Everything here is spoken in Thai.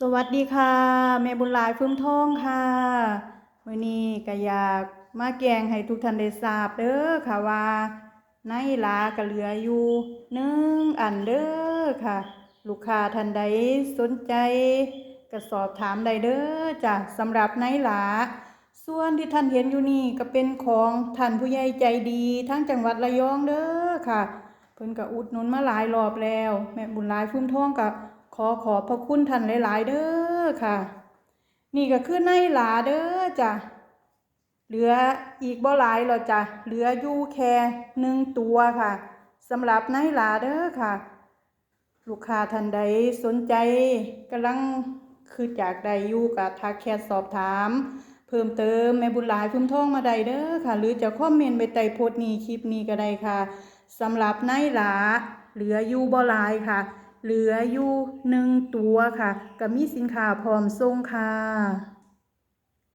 สวัสดีค่ะแม่บุญหลายฟื้มทองค่ะมื้อนี้ก็อยากมาแกงให้ทุกท่านได้ทราบเด้อค่ะว่าในลาก็เหลืออยู่หนึ่งอันเด้อค่ะ ลูกค้าท่านใดสนใจก็สอบถามได้เด้อจ้ะสำหรับในลาส่วนที่ท่านเห็นอยู่นี่ก็เป็นของท่านผู้ใหญ่ใจดีทั้งจังหวัดระยองเด้อค่ะ เพิ่นก็อุดหนุนมาหลายรอบแล้ว แม่บุญหลายฟุ้มทองก็ ขอขอบพระคุณท่านหลาย ๆ เด้อค่ะ นี่ก็คือในหลาเด้อจ้ะเหลืออีกบ่หลายหรอจ้ะเหลืออยู่แค่หนึ่งตัวค่ะสำหรับในหลาเด้อค่ะ ลูกค้าท่านใดสนใจกำลังคือจากใดอยู่กับทักแชทสอบถาม เพิ่มเติมแม่บุญหลายพุ่มท่องมาได้เด้อค่ะ หรือจะคอมเมนต์ไปใต้โพสต์นี้คลิปนี้ก็ได้ค่ะสำหรับในหลาเหลืออยู่บ่หลายค่ะ เหลืออยู่หนึ่งตัวค่ะก็มีสินค้าพร้อมส่งค่ะ